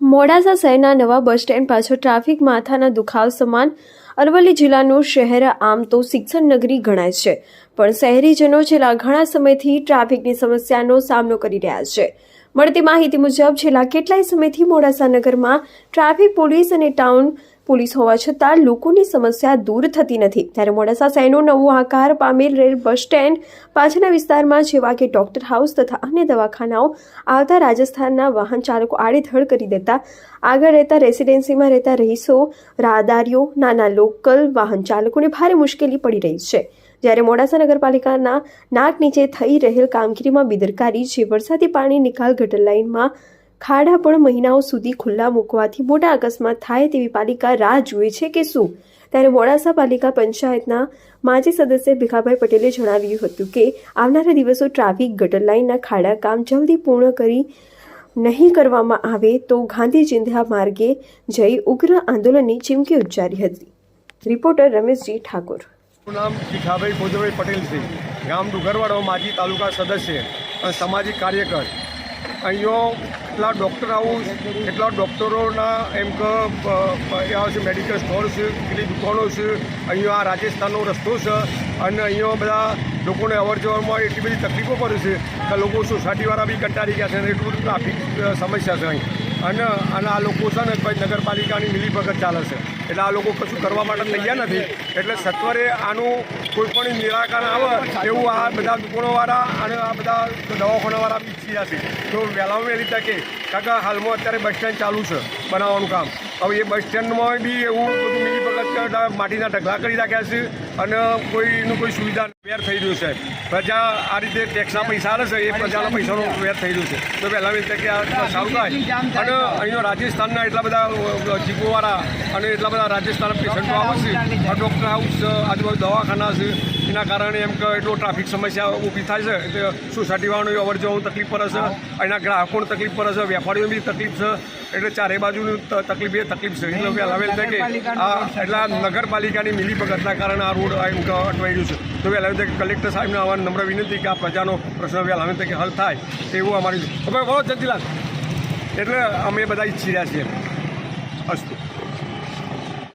મોડાસા શહેરના નવા bus stand પાછળ ટ્રાફિક માથાના દુખાવ સમાન અરવલ્લી જિલ્લાનું શહેર આમ તો શિક્ષણ નગરી ગણાય છે. પણ શહેરીજનો છેલ્લા ઘણા સમયથી ટ્રાફિકની સમસ્યાનો સામનો કરી રહ્યા છે. મળતી માહિતી મુજબ છેલ્લા કેટલાય સમયથી મોડાસા નગરમાં ટ્રાફિક પોલીસ અને ટાઉન પોલીસ હોવા છતાં લોકોની સમસ્યા દૂર થતી નથી. ત્યારે મોડાસા શહેરનો નવો આકાર પામેલ રેલ બસ સ્ટેન્ડ પાછળના વિસ્તારમાં જેવા કે ડોક્ટર હાઉસ તથા અન્ય દવાખાનાઓ આવતા રાજસ્થાનના વાહન ચાલકો આડેધડ કરી દેતા આગળ રહેતા રેસિડેન્સીમાં રહેતા રહીશો, રાહદારીઓ, નાના લોકલ વાહન ચાલકોને ભારે મુશ્કેલી પડી રહી છે. જ્યારે મોડાસા નગરપાલિકાના નાક નીચે થઈ રહેલ કામગીરીમાં બેદરકારી, જે વરસાદી પાણી નિકાલ ગટર લાઇનમાં ખાડા પણ મહિનાઓ સુધી ખુલ્લા મૂકવાથી મોટા અકસ્માત થાય તેવી પાલિકા રાહ જુએ છે કે શું? ત્યારે મોડાસા પાલિકા પંચાયતના માજી સદસ્ય ભીખાભાઈ પટેલે જણાવ્યું હતું કે, આવનારા દિવસો ટ્રાફિક, ગટર લાઇનના ખાડા કામ જલ્દી પૂર્ણ કરી નહીં કરવામાં આવે તો ગાંધી ચિંધ્યા માર્ગે જઈ ઉગ્ર આંદોલનની ચીમકી ઉચ્ચારી હતી. રિપોર્ટર રમેશજી ઠાકોર. નામ ભીખાભાઈ ભોજભાઈ પટેલ છે. ગામ ડુગરવાડો માજી તાલુકા સદસ્ય અને સામાજિક કાર્યકર. અહીંયા એટલા ડૉક્ટર હાઉસ એટલા ડૉક્ટરોના એમ કે મેડિકલ સ્ટોર છે કેટલી દુકાનો છે, અહીંયા રાજસ્થાનનો રસ્તો છે, અને અહીંયા બધા લોકોને અવર જવરમાં એટલી બધી તકલીફો પડે છે કે લોકો સોસાયટીવાળા બી કંટાળી ગયા છે અને એટલું બધું ટ્રાફિક સમસ્યા છે અહીં. અને અને આ લોકો છે ને કોઈ નગરપાલિકાની મિલીભગત ચાલે છે. એટલે આ લોકો કશું કરવા માટે તૈયાર નથી. એટલે સત્વરે આનું કોઈ પણ નિરાકરણ આવે એવું આ બધા દુકાનોવાળા અને આ બધા દવાખાનાવાળા ઈચ્છી છે તો વહેલામાં વહેલી તકે કારણ કે હાલમાં અત્યારે બસ સ્ટેન્ડ ચાલુ છે બનાવવાનું કામ. હવે એ બસ સ્ટેન્ડમાં બી એવું બધું મિલીભગત કે માટીના ઢગલા કરી રાખ્યા છે અને કોઈનું કોઈ સુવિધા વેર થઈ રહ્યું છે. પ્રજા આ રીતે ટેક્સના પૈસા આવે છે એ પ્રજાના પૈસાનો વેર થઈ રહ્યું છે. તો પહેલાં વહેલી કે આ સારું થાય અને અહીંયા રાજસ્થાનના એટલા બધા જીપોવાળા અને એટલા બધા રાજસ્થાનના પેશન્ટો આવે છે. આ ડૉક્ટર હાઉસ આજુબાજુ દવાખાના છે. એના કારણે એમ કે એટલો ટ્રાફિક સમસ્યા ઊભી થાય છે. એટલે સોસાયટીવાળાનું અવર જવાનું તકલીફ પડે છે. અહીંના ગ્રાહકોને તકલીફ પડે છે. વેપારીઓને બી તકલીફ છે. એટલે ચારે બાજુની તકલીફ એ તકલીફ છે. એટલે છે કે આ એટલા નગરપાલિકાની મિલીભગતના કારણે આ રોડ એમ કે અટવાઈ રહ્યું છે. તો વહેલા વહેલી કે કલેક્ટર સાહેબને આવા નમ્ર વિનંતી કે આ પ્રજાનો પ્રશ્ન વહેલા વહેલી તકે હલ થાય તેવું અમારી હવે બહુ જગજીલાલ એટલે અમે બધા ઈચ્છી રહ્યા છીએ. અસ્તુ.